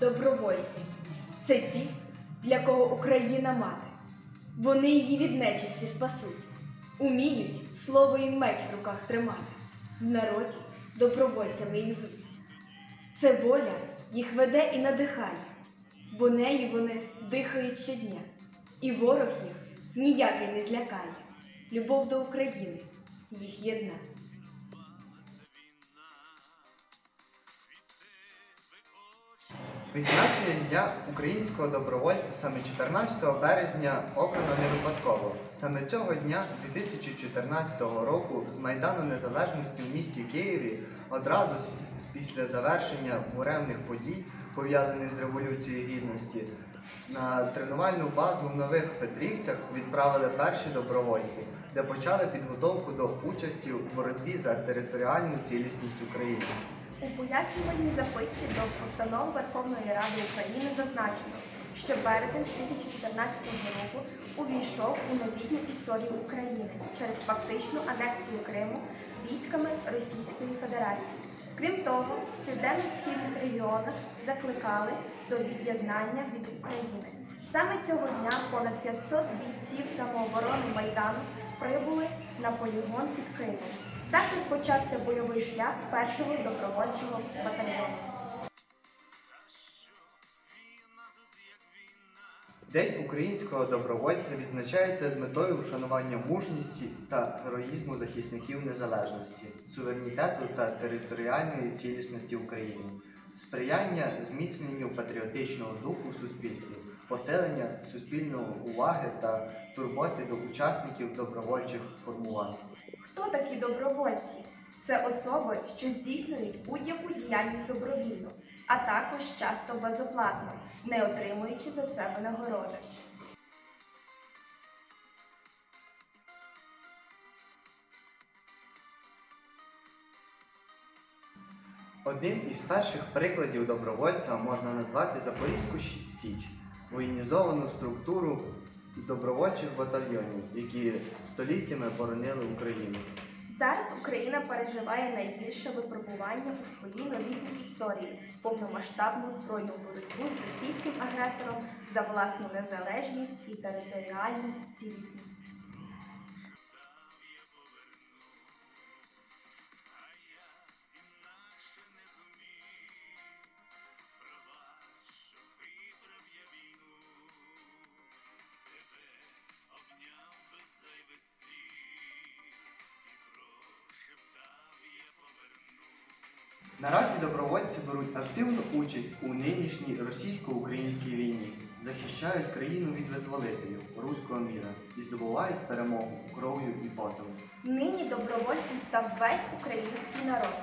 добровольці. Це ті, для кого Україна мати. Вони її від нечисті спасуть, уміють слово і меч в руках тримати. В народі добровольцями їх звуть. Це воля їх веде і надихає, бо нею вони дихають щодня, і ворог їх ніякий не злякає. Любов до України їх єдна. Відзначення Дня українського добровольця саме 14 березня обрано не випадково. Саме цього дня 2014 року з Майдану Незалежності в місті Києві одразу після завершення буремних подій, пов'язаних з Революцією Гідності, на тренувальну базу в Нових Петрівцях відправили перші добровольці, де почали підготовку до участі в боротьбі за територіальну цілісність України. У пояснювальній записці до постанови Верховної Ради України зазначено, що березень 2014 року увійшов у новітню історію України через фактичну анексію Криму військами Російської Федерації. Крім того, в південно-східних регіонах закликали до від'єднання від України. Саме цього дня понад 500 бійців самооборони Майдану прибули на полігон під Києвом. Так розпочався бойовий шлях першого добровольчого батальйону. День українського добровольця відзначається з метою вшанування мужності та героїзму захисників незалежності, суверенітету та територіальної цілісності України, сприяння зміцненню патріотичного духу в суспільстві, посилення суспільної уваги та турботи до учасників добровольчих формувань. Хто такі добровольці? Це особи, що здійснюють будь-яку діяльність добровільно, а також часто безоплатно, не отримуючи за це винагороди. Одним із перших прикладів добровольства можна назвати Запорізьку Січ, воєнізовану структуру з добровольчих батальйонів, які століттями боронили Україну. Зараз Україна переживає найбільше випробування у своїй новітній історії повномасштабну збройну боротьбу з російським агресором за власну незалежність і територіальну цілісність. Наразі добровольці беруть активну участь у нинішній російсько-українській війні, захищають країну від визволителів руського міра і здобувають перемогу кров'ю і потом. Нині добровольцем став весь український народ.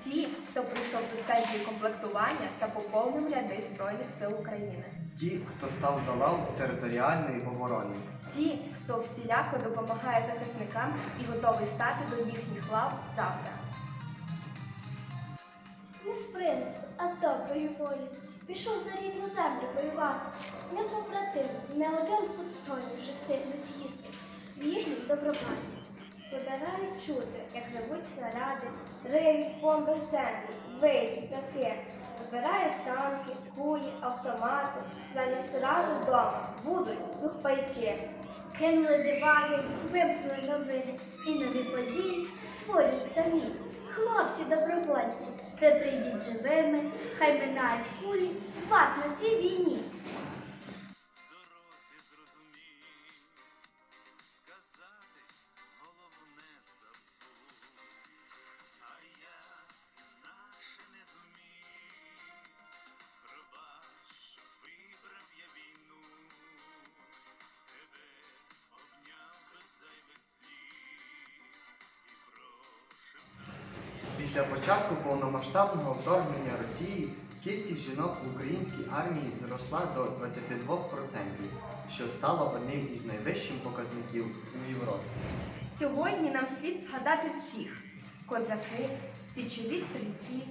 Ті, хто прийшов до центрів комплектування та поповнив ряди Збройних сил України. Ті, хто став до лав територіальної оборони, Ті, хто всіляко допомагає захисникам і готовий стати до їхніх лав завтра. Не з примусу, а з доброї волі. Пішов за рідну землю воювати. Не побратим, не один пуд солі вже стигне з'їсти в їхній добробаті. Вибирають чути, як ревуть снаряди, риють бомби землю, виють птахи. Вибирають танки, кулі, автомати. Замість раду вдома будуть сухпайки. Кинули дивани, вимкнули новини і нові події створюють самі. Хлопці добровольці, ви прийдіть живими, хай минають кулі вас на цій війні. Після початку повномасштабного вторгнення Росії кількість жінок в українській армії зросла до 22%, що стало одним із найвищих показників у Європі. Сьогодні нам слід згадати всіх: козаки, січові стрільці,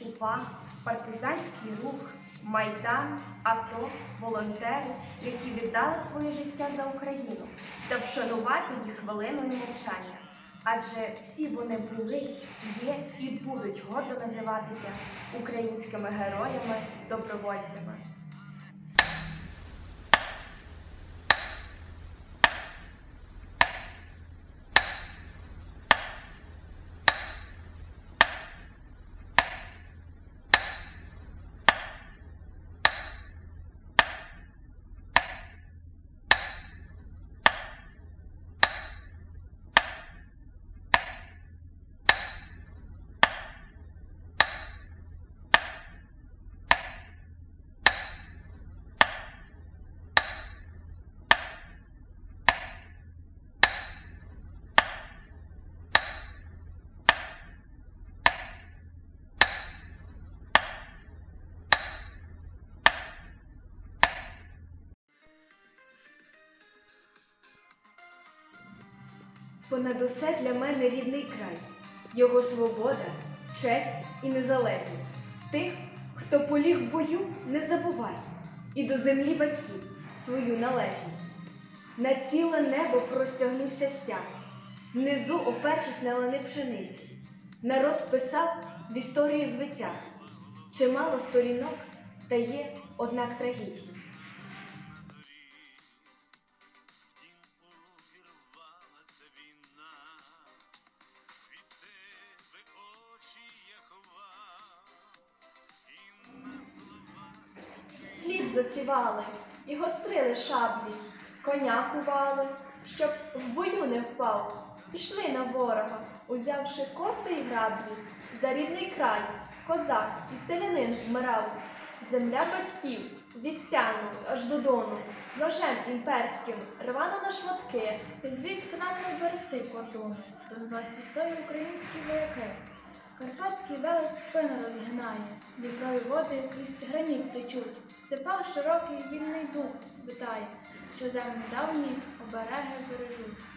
УПА, партизанський рух, майдан, АТО, волонтери, які віддали своє життя за Україну, та вшанувати їх хвилиною мовчання. Адже всі вони були, є і будуть гордо називатися українськими героями, Понад усе для мене рідний край, його свобода, честь і незалежність. Тих, хто поліг в бою, не забувай, і до землі батьків свою належність. На ціле небо простягнувся стяг, внизу опершись на лани пшениці. Народ писав в історію звиття. Чимало сторінок, та є, однак трагічні. Хліб засівали і гострили шаблі, коня кували, щоб в бою не впав. Пішли на ворога, узявши коси й граблі, за рідний край, козак і селянин вмирав. Земля батьків від сяну аж до дону, ножем імперським рвано на шматки. Без військ нам не вберегти кордону, Донбас відстоює українські вояки. Карпатський велець спину розгинає, Дніпрові води крізь граніт течуть. В степах широкий вільний дух витає, що землі давні обереги бережуть.